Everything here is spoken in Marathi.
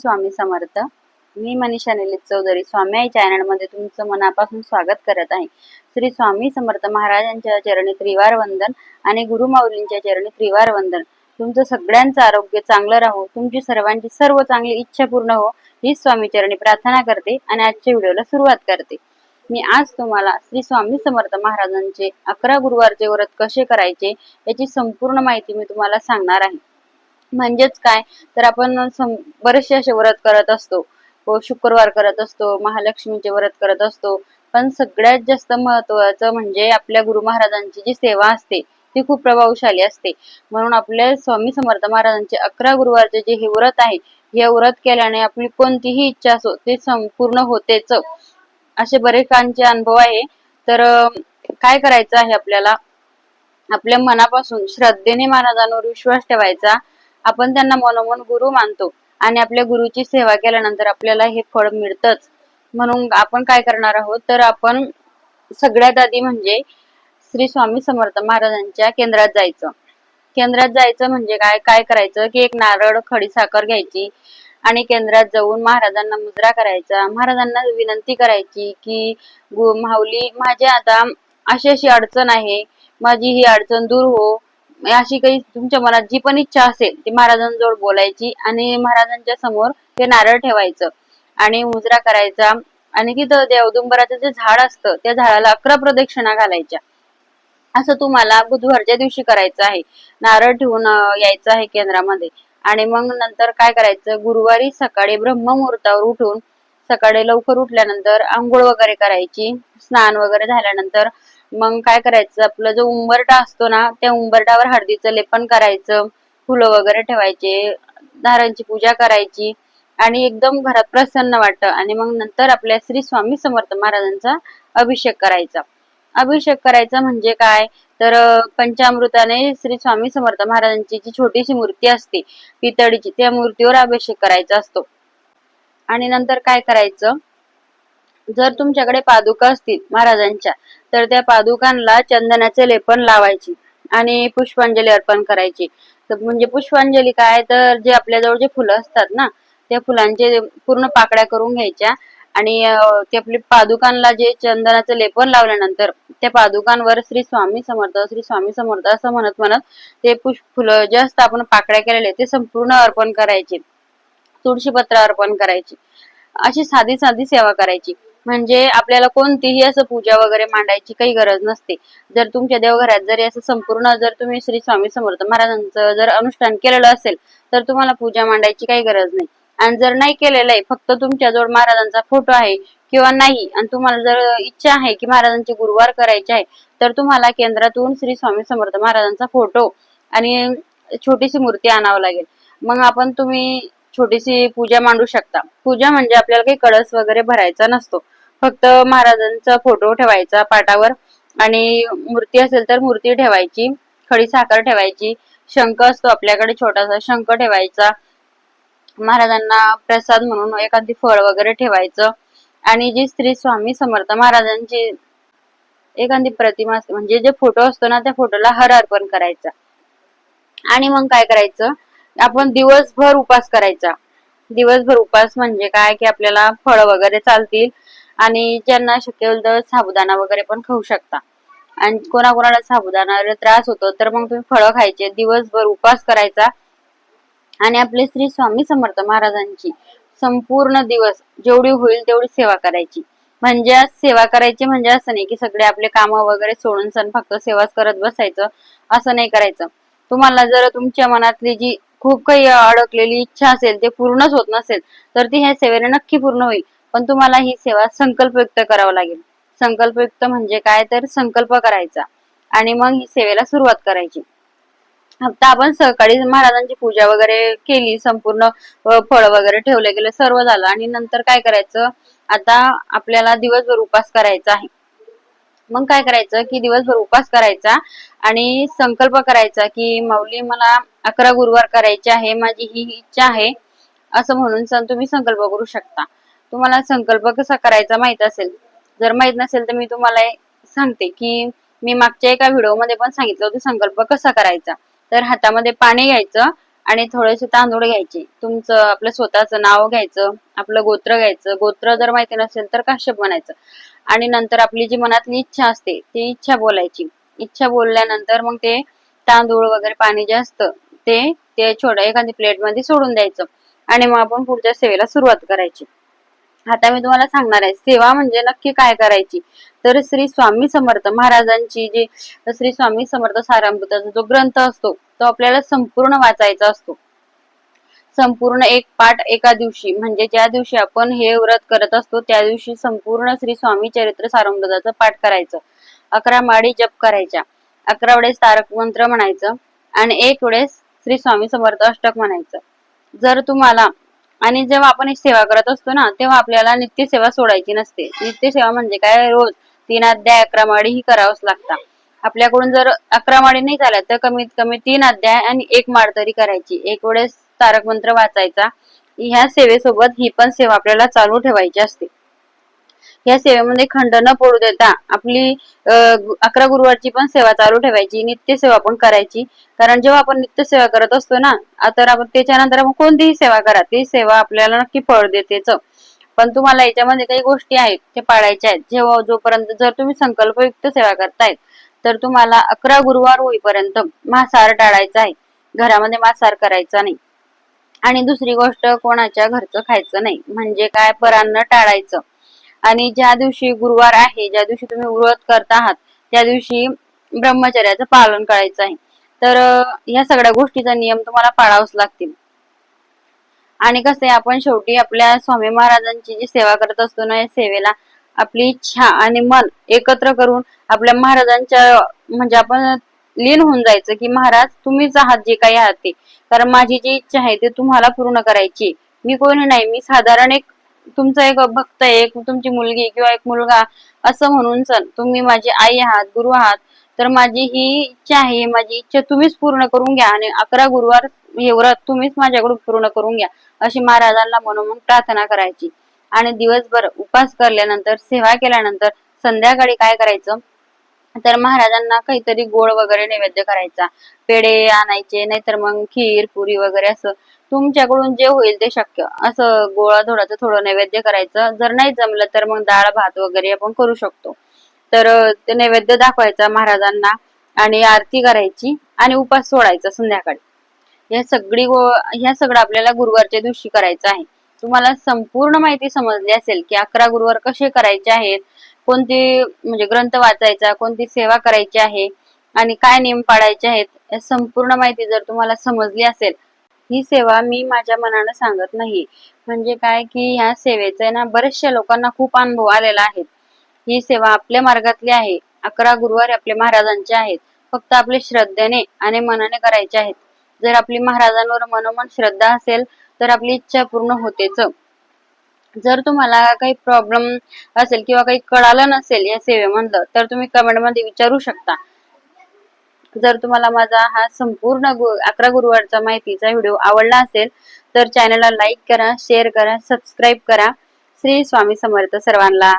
स्वामी समर्थ. मी मनीषा निलित चौधरी स्वामी आई चॅनलमध्ये तुमचं मनापासून स्वागत करत आहे. श्री स्वामी समर्थ महाराजांच्या चरणी त्रिवार वंदन आणि गुरुमाऊलींच्या चरणी त्रिवार वंदन. तुमचं सगळ्यांचं आरोग्य चांगलं राहो. तुमची सर्वांची सर्व चांगली इच्छा पूर्ण हो. ही स्वामी चरणी प्रार्थना करते आणि आजच्या व्हिडिओला सुरुवात करते. मी आज तुम्हाला श्री स्वामी समर्थ महाराजांचे अकरा गुरुवारचे व्रत कसे करायचे याची संपूर्ण माहिती मी तुम्हाला सांगणार आहे. म्हणजेच काय? तर आपण बरेचसे असे व्रत करत असतो. शुक्रवार करत असतो महालक्ष्मीचे व्रत करत असतो. पण सगळ्यात जास्त महत्वाचं म्हणजे आपल्या गुरु महाराजांची जी सेवा असते ती खूप प्रभावशाली असते. म्हणून आपल्या स्वामी समर्थ महाराजांचे अकरा गुरुवारचे जे हे व्रत आहे हे व्रत केल्याने आपली कोणतीही इच्छा असो ते संपूर्ण होतेच. असे बरेकांचे अनुभव आहे. तर काय करायचं आहे आपल्याला? आपल्या मनापासून श्रद्धेने महाराजांवर विश्वास ठेवायचा. आपण त्यांना मनोमन गुरु मानतो. आणि आपल्या गुरुची सेवा केल्यानंतर आपल्याला हे फळ मिळतच. म्हणून आपण काय करणार आहोत? तर आपण सगळ्यात आधी म्हणजे श्री स्वामी समर्थ महाराजांच्या केंद्रात जायचं. केंद्रात जायचं म्हणजे काय? काय करायचं? की एक नारळ खडी साखर घ्यायची आणि केंद्रात जाऊन महाराजांना मुद्रा करायचा. महाराजांना विनंती करायची की माऊली माझे आता अशी अशी अडचण आहे. माझी ही अडचण दूर हो. अशी काही तुमच्या मनात जी पण इच्छा असेल ती महाराजांजवळ बोलायची आणि महाराजांच्या समोर ते नारळ ठेवायचं आणि मुजरा करायचा आणि तिथं देवदुंबराचं जे झाड असतं त्या झाडाला अकरा प्रदक्षिणा घालायच्या. असं तुम्हाला बुधवारच्या दिवशी करायचं आहे. नारळ ठेवून यायचं आहे केंद्रामध्ये. आणि मग नंतर काय करायचं? गुरुवारी सकाळी ब्रह्ममुहूर्तावर उठून सकाळी लवकर उठल्यानंतर आंघोळ वगैरे करायची. स्नान वगैरे झाल्यानंतर मग काय करायचं? आपलं जो उंबरटा असतो ना त्या उंबरटावर हळदीचं लेपन करायचं फुलं वगैरे ठेवायचे धारांची पूजा करायची आणि एकदम घरात प्रसन्न वाटतं. आणि मग नंतर आपल्या श्री स्वामी समर्थ महाराजांचा अभिषेक करायचा. अभिषेक करायचा म्हणजे काय? तर पंचामृताने श्री स्वामी समर्थ महाराजांची जी छोटीशी मूर्ती असते पितळीची त्या मूर्तीवर अभिषेक करायचा असतो. आणि नंतर काय करायचं? जर तुमच्याकडे पादुका असतील महाराजांच्या तर त्या पादुकांना चंदनाचे लेपन लावायची आणि पुष्पांजली अर्पण करायची. तर म्हणजे पुष्पांजली काय? तर जे आपल्याजवळ जे फुलं असतात ना त्या फुलांचे पूर्ण पाकळ्या करून घ्यायच्या आणि ते आपले पादुकांना जे चंदनाचं लेपन लावल्यानंतर त्या पादुकांवर श्री स्वामी समर्थ श्री स्वामी समर्थ असं म्हणत म्हणत ते पुष्प फुलं जे असतं आपण पाकळ्या केलेले ते संपूर्ण अर्पण करायचे. तुळशीपत्र अर्पण करायची. अशी साधी साधी सेवा करायची. म्हणजे आपल्याला कोणतीही असं पूजा वगैरे मांडायची काही गरज नसते. जर तुमच्या देवघरात जरी असं संपूर्ण जर तुम्ही श्री स्वामी समर्थ महाराजांचं जर अनुष्ठान केलेलं असेल तर तुम्हाला पूजा मांडायची काही गरज नाही. आणि जर नाही केलेलं आहे फक्त तुमच्याजवळ महाराजांचा फोटो आहे किंवा नाही आणि तुम्हाला जर इच्छा आहे की महाराजांचे गुरुवार करायचे आहे तर तुम्हाला केंद्रातून श्री स्वामी समर्थ महाराजांचा फोटो आणि छोटीशी मूर्ती आणावं लागेल. मग आपण तुम्ही छोटीशी पूजा मांडू शकता. पूजा म्हणजे आपल्याला काही कळस वगैरे भरायचा नसतो. फक्त महाराजांचा फोटो ठेवायचा पाटावर आणि मूर्ती असेल तर मूर्ती ठेवायची खडी साखर ठेवायची शंख असतो आपल्याकडे छोटासा शंख ठेवायचा. महाराजांना प्रसाद म्हणून एखादी फळ वगैरे ठेवायचं. आणि जी श्री स्वामी समर्थ महाराजांची एखादी प्रतिमा असते म्हणजे जे फोटो असतो ना त्या फोटोला हर अर्पण करायचा. आणि मग काय करायचं? आपण दिवसभर उपास करायचा. दिवसभर उपास म्हणजे काय? की आपल्याला फळ वगैरे चालतील आणि ज्यांना शक्य होईल तर साबुदाणा वगैरे पण खाऊ शकता. आणि कोणाकोणाला साबुदाणा त्रास होतो तर मग तुम्ही फळं खायचे. दिवसभर उपास करायचा. आणि आपले श्री स्वामी समर्थ महाराजांची संपूर्ण दिवस जेवढी होईल तेवढी सेवा करायची. म्हणजे सेवा करायची म्हणजे असं नाही की सगळे आपले काम वगैरे सोडून सण फक्त सेवाच करत बसायचं. असं नाही करायचं. तुम्हाला जर तुमच्या मनातली जी खूप काही अडकलेली इच्छा असेल ते पूर्णच होत नसेल तर ती ह्या सेवेने नक्की पूर्ण होईल. पण तुम्हाला ही सेवा संकल्पयुक्त करावं लागेल. संकल्पयुक्त म्हणजे काय? तर संकल्प करायचा आणि मग ही सेवेला सुरुवात करायची. आता आपण सकाळी महाराजांची पूजा वगैरे केली संपूर्ण फळ वगैरे ठेवले गेले सर्व झालं आणि नंतर काय करायचं? आता आपल्याला दिवसभर उपास करायचा आहे. मग काय करायचं? की दिवसभर उपास करायचा आणि संकल्प करायचा की माऊली मला अकरा गुरुवार करायचे आहे माझी ही इच्छा आहे. असं म्हणून तुम्ही संकल्प करू शकता. तुम्हाला संकल्प कसा करायचा माहीत असेल? जर माहीत नसेल तर मी तुम्हाला सांगते की मी मागच्या एका व्हिडिओमध्ये पण सांगितलं होतं संकल्प कसा करायचा. तर हातामध्ये पाणी घ्यायचं आणि थोडेसे तांदूळ घ्यायचे. तुमचं आपलं स्वतःचं नाव घ्यायचं आपलं गोत्र घ्यायचं. गोत्र जर माहिती नसेल तर काश्यप म्हणायचं. आणि नंतर आपली जी मनातली इच्छा असते ती इच्छा बोलायची. इच्छा बोलल्यानंतर मग ते तांदूळ वगैरे पाणी जे असतं ते ते छोट्या एखादी प्लेटमध्ये सोडून द्यायचं. आणि मग आपण पुढच्या सेवेला सुरुवात करायची. आता मी तुम्हाला सांगणार आहे सेवा म्हणजे नक्की काय करायची? तर श्री स्वामी समर्थ महाराजांची जी श्री स्वामी समर्थ सारामृताचा जो ग्रंथ असतो तो आपल्याला संपूर्ण वाचायचा असतो. संपूर्ण एक पाठ एका दिवशी म्हणजे ज्या दिवशी आपण हे व्रत करत असतो त्या दिवशी संपूर्ण श्री स्वामी चरित्र सारामृताचा पाठ करायचं. अकरा माळी जप करायच्या. अकरा वेळेस तारक मंत्र म्हणायचं. आणि एक वेळेस श्री स्वामी समर्थ अष्टक म्हणायचं. जर तुम्हाला आणि जेव्हा आपण सेवा करत असतो ना तेव्हा आपल्याला नित्य सेवा सोडायची नसते. नित्य सेवा म्हणजे काय? रोज तीन अध्याय अकरा ही करावंच लागतात आपल्याकडून जर अकरामाळी नाही झाल्या तर कमीत कमी तीन अध्याय आणि एक माळ तरी करायची. एक वेळेस तारक मंत्र वाचायचा. ह्या सेवेसोबत ही पण सेवा आपल्याला चालू ठेवायची असते. या सेवेमध्ये खंड न पडू देता आपली अकरा गुरुवारची पण सेवा चालू ठेवायची नित्य सेवा पण करायची. कारण जेव्हा आपण नित्य सेवा करत असतो ना तर आपण त्याच्यानंतर आपण कोणतीही सेवा करा ती सेवा आपल्याला नक्की फळ देतेच पण तुम्हाला याच्यामध्ये काही गोष्टी आहेत ते पाळायच्या आहेत. जेव्हा जोपर्यंत जर तुम्ही संकल्पयुक्त सेवा करतायत तर तुम्हाला अकरा गुरुवार होईपर्यंत मांसाहार टाळायचा आहे. घरामध्ये मांसाहार करायचा नाही. आणि दुसरी गोष्ट कोणाच्या घरचं खायचं नाही. म्हणजे काय? परान्न टाळायचं. आणि ज्या दिवशी गुरुवार आहे ज्या दिवशी तुम्ही व्रत करत आहात त्या दिवशी ब्रह्मचर्याचं पालन करायचं आहे. तर ह्या या सगळ्या गोष्टीचा नियम तुम्हाला पाळावच लागतील. आणि कसं आहे आपण शेवटी आपल्या स्वामी महाराजांची जी सेवा करत असतो ना या सेवेला आपली इच्छा आणि मन एकत्र करून आपल्या महाराजांच्या म्हणजे आपण लीन होऊन जायचं की महाराज तुम्हीच आहात जे काही आहात ते. कारण माझी जी इच्छा आहे ते तुम्हाला पूर्ण करायची मी कोणी नाही मी साधारण एक तुमचा एक भक्त आहे एक तुमची मुलगी किंवा एक मुलगा असं म्हणून सण तुम्ही माझी आई आहात गुरु आहात तर माझी ही इच्छा आहे माझी इच्छा तुम्हीच पूर्ण करून घ्या आणि अकरा गुरुवार हे व्रत तुम्हीच माझ्याकडून पूर्ण करून घ्या अशी महाराजांना म्हणून प्रार्थना करायची. आणि दिवसभर उपास केल्यानंतर सेवा केल्यानंतर संध्याकाळी काय करायचं? तर महाराजांना काहीतरी गोड वगैरे नैवेद्य करायचा. पेढे आणायचे नाहीतर मग खीर पुरी वगैरे असं तुमच्याकडून जे होईल ते शक्य. असं गोळा धोडाचं थोडं नैवेद्य करायचं. जर नाही जमलं तर मग डाळ भात वगैरे आपण करू शकतो. तर ते नैवेद्य दाखवायचा महाराजांना आणि आरती करायची आणि उपास सोडायचा संध्याकाळी. या सगळी गो ह्या सगळं आपल्याला गुरुवारच्या दिवशी करायचं आहे. तुम्हाला संपूर्ण माहिती समजली असेल की अकरा गुरुवार कसे करायचे आहेत कोणती म्हणजे ग्रंथ वाचायचा कोणती सेवा करायची आहे आणि काय नियम पाळायचे आहेत या संपूर्ण माहिती जर तुम्हाला समजली असेल ही सेवा मी माझ्या मनानं सांगत नाही. म्हणजे काय की ह्या सेवेचे ना बऱ्याचशा लोकांना खूप अनुभव आलेला आहे. ही सेवा आपल्या मार्गातली आहे. अकरा गुरुवार आपले महाराजांचे आहेत. फक्त आपले श्रद्धेने आणि मनाने करायचे आहेत. जर आपली महाराजांवर मनोमन श्रद्धा असेल तर आपली इच्छा पूर्ण होतेच. जर तुम्हाला काही प्रॉब्लेम असेल किंवा काही कळालं नसेल या सेवेमधलं तर तुम्ही कमेंटमध्ये विचारू शकता. जर तुम्हाला माझा हा संपूर्ण गु अकरा गुरुवारचा माहितीचा व्हिडिओ आवडला असेल तर चॅनलला लाईक करा शेअर करा सबस्क्राईब करा. श्री स्वामी समर्थ सर्वांना.